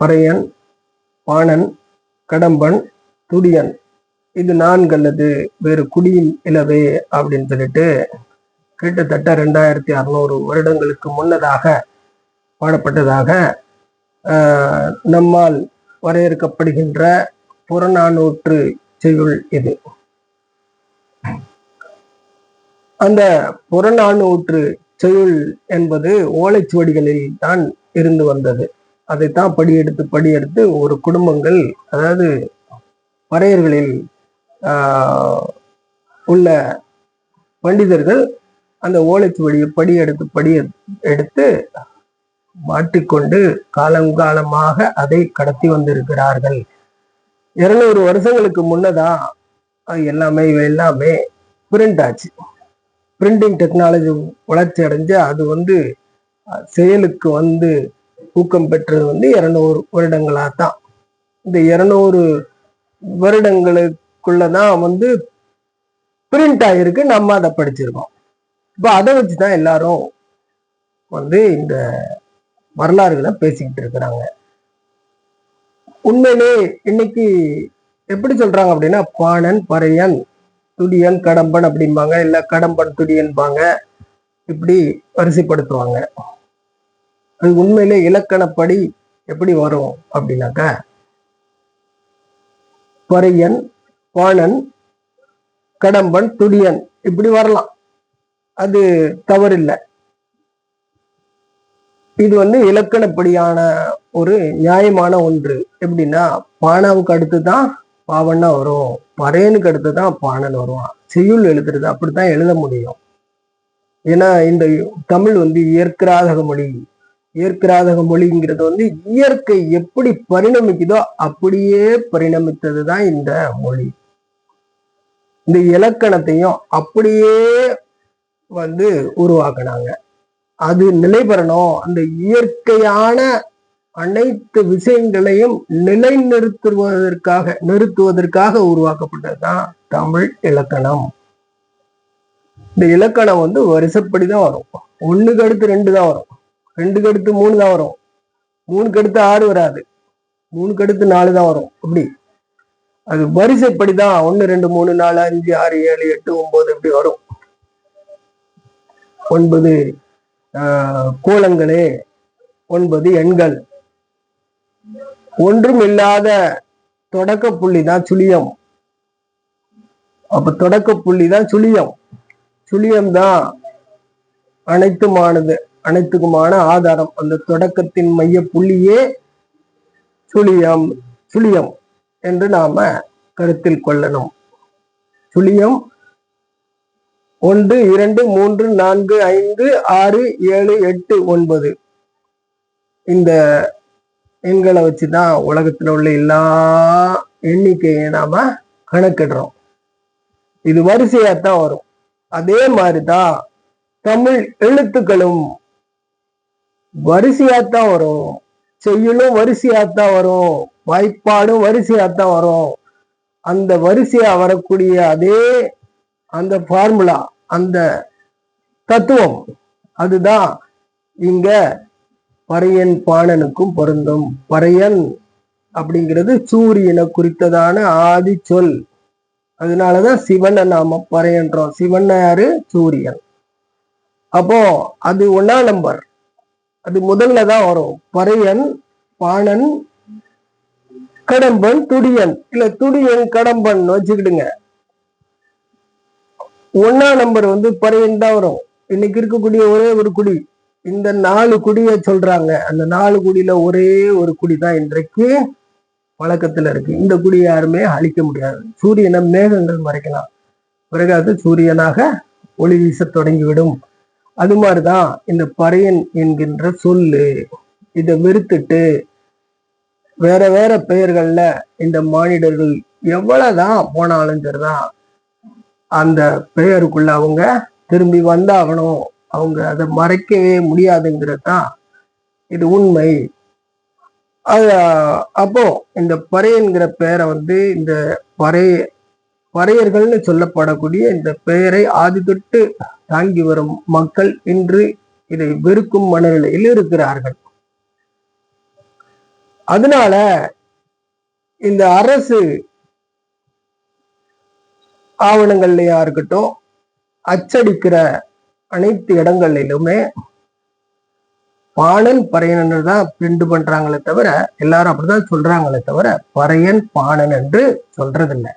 பறையன் பாணன் கடம்பன் துடியன். இது நான்கு அல்லது வேறு குடியின் இலவே அப்படின்னு சொல்லிட்டு கிட்டத்தட்ட ரெண்டாயிரத்தி அறுநூறு வருடங்களுக்கு முன்னதாக பாடப்பட்டதாக ஆஹ், நம்மால் வரையறுக்கப்படுகின்ற புறநானூற்று செய்யுள் இது. அந்த புறநானூற்று செய்யுள் என்பது ஓலைச்சுவடிகளில் தான் இருந்து வந்தது. அதைத்தான் படியெடுத்து படியெடுத்து ஒரு குடும்பங்கள் அதாவது பறையர்களில் உள்ள பண்டிதர்கள் அந்த ஓலைச்சுவடியை படி எடுத்து படி எடுத்து மாட்டிக்கொண்டு காலங்காலமாக அதை கடத்தி வந்திருக்கிறார்கள். இருநூறு வருஷங்களுக்கு முன்னதா அது எல்லாமே எல்லாமே பிரிண்ட் ஆச்சு. பிரிண்டிங் டெக்னாலஜி வளர்ச்சி அடைஞ்சு அது வந்து செயலுக்கு வந்து ஊக்கம் பெற்றது வந்து இருநூறு வருடங்களாக தான் இந்த இருநூறு வருடங்களுக்குள்ளதான் வந்து பிரிண்ட் ஆகிருக்கு நம்ம அதை படிச்சிருக்கோம். இப்போ அதை வச்சு தான் எல்லாரும் வந்து இந்த வரலாறுகளை பேசிக்கிட்டு இருக்கிறாங்க. உண்மையிலே இன்னைக்கு எப்படி சொல்றாங்க அப்படின்னா பாணன் பறையன் துடியன் கடம்பன் அப்படிம்பாங்க இல்லை கடம்பன் துடியன்பாங்க இப்படி வரிசைப்படுத்துவாங்க. அது உண்மையிலே இலக்கணப்படி எப்படி வரும் அப்படின்னாக்கா பறையன் பாணன் கடம்பன் துடியன் இப்படி வரலாம். அது தவறில்லை. இது வந்து இலக்கணப்படியான ஒரு நியாயமான ஒன்று. எப்படின்னா பானாவுக்கு அடுத்து தான் பாவன்னா வரும். பறையனுக்கு அடுத்து தான் பாணன் வருவான். செய்யுள் எழுதுறது அப்படித்தான் எழுத முடியும். ஏன்னா இந்த தமிழ் வந்து இயற்கராதக மொழி ஏற்கிறாதக மொழிங்கிறது வந்து இயற்கை எப்படி பரிணமிக்குதோ அப்படியே பரிணமித்தது தான் இந்த மொழி. இந்த இலக்கணத்தையும் அப்படியே வந்து உருவாக்குனாங்க. அது நிலை பெறணும். அந்த இயற்கையான அனைத்து விஷயங்களையும் நிலைநிறுத்துவதற்காக நிறுத்துவதற்காக உருவாக்கப்பட்டதுதான் தமிழ் இலக்கணம். இந்த இலக்கணம் வந்து வருஷப்படிதான் தான் வரும். ஒண்ணுக்கு அடுத்து ரெண்டு தான் வரும். ரெண்டுக்கு அடுத்து மூணு தான் வரும். மூணுக்கு அடுத்து ஆறு வராது. மூணுக்கு அடுத்து நாலு தான் வரும். அப்படி. அது வரிசைப்படி தான் ஒன்று ரெண்டு மூணு நாலு அஞ்சு ஆறு ஏழு எட்டு ஒன்பது இப்படி வரும். ஒன்பது ஆஹ், கோலங்களே. ஒன்பது எண்கள். ஒன்றும் இல்லாத தொடக்க புள்ளி தான் சுழியம். அப்ப தொடக்க புள்ளி தான் சுழியம். சுழியம் தான் அனைத்துமானது. அனைத்துக்குமான ஆதாரம். அந்த தொடக்கத்தின் மைய புள்ளியே சுழியம் சுழியம் என்று நாம கருத்தில் கொள்ளணும். சுழியம் ஒன்று இரண்டு மூன்று நான்கு ஐந்து ஆறு ஏழு எட்டு ஒன்பது. இந்த எண்களை வச்சுதான் உலகத்துல உள்ள எல்லா எண்ணிக்கையை நாம கணக்கிடுறோம். இது வரிசையாத்தான் வரும். அதே மாதிரிதான் தமிழ் எழுத்துக்களும் வரிசையாத்தான் வரும். செய்யுளும் வரிசையாத்தான் வரும். வாய்ப்பாடும் வரிசையாத்தான் வரும். அந்த வரிசையா வரக்கூடிய அதே அந்த ஃபார்முலா அந்த தத்துவம் அதுதான் இங்க பறையன் பாணனுக்கும் பொருந்தும். பறையன் அப்படிங்கிறது சூரியனை குறித்ததான ஆதி சொல் அதனாலதான் சிவனை நாம பறையன்றோம். சிவன் யாரு? சூரியன். அப்போ அது ஒன்னா நம்பர் அது முதல்ல தான் வரும். பறையன் பாணன் கடம்பன் துடியன். இல்ல துடியன் கடம்பன் வச்சுக்கிடுங்க. ஒன்னா நம்பர் வந்து பறையன் தான் வரும். இன்னைக்கு இருக்கக்கூடிய ஒரே ஒரு குடி. இந்த நாலு குடிய சொல்றாங்க. அந்த நாலு குடியில ஒரே ஒரு குடி தான் இன்றைக்கு வழக்கத்துல இருக்கு. இந்த குடியை யாருமே அழிக்க முடியாது. சூரியனை மேகங்கள் மறைக்கலாம். பிறகு அது சூரியனாக ஒளி வீச தொடங்கிவிடும். அது மாதிரிதான் இந்த பறையன் என்கின்ற சொல்லு. இதை வெறுத்துட்டு வேற வேற பெயர்கள்ல இந்த மானிடர்கள் எவ்வளவுதான் போனாலும் சரிதான். அந்த பெயருக்குள்ள அவங்க திரும்பி வந்தாகணும். அவங்க அதை மறைக்கவே முடியாதுங்கிறது தான் இது உண்மை. அது அப்போ இந்த பறையன்கிற பெயரை வந்து இந்த பறை பறையர்கள்னு சொல்லப்படக்கூடிய இந்த பெயரை ஆதி தொட்டு தாங்கி வரும் மக்கள் இன்று இதை வெறுக்கும் மனநிலையில் இருக்கிறார்கள். அதனால இந்த அரசு ஆவணங்கள்லயா இருக்கட்டும் அச்சடிக்கிற அனைத்து இடங்களிலுமே பாணன் பறையன் தான் பிரிண்ட் பண்றாங்களே தவிர எல்லாரும் அப்படிதான் சொல்றாங்களே தவிர பறையன் பாணன் என்று சொல்றதில்லை.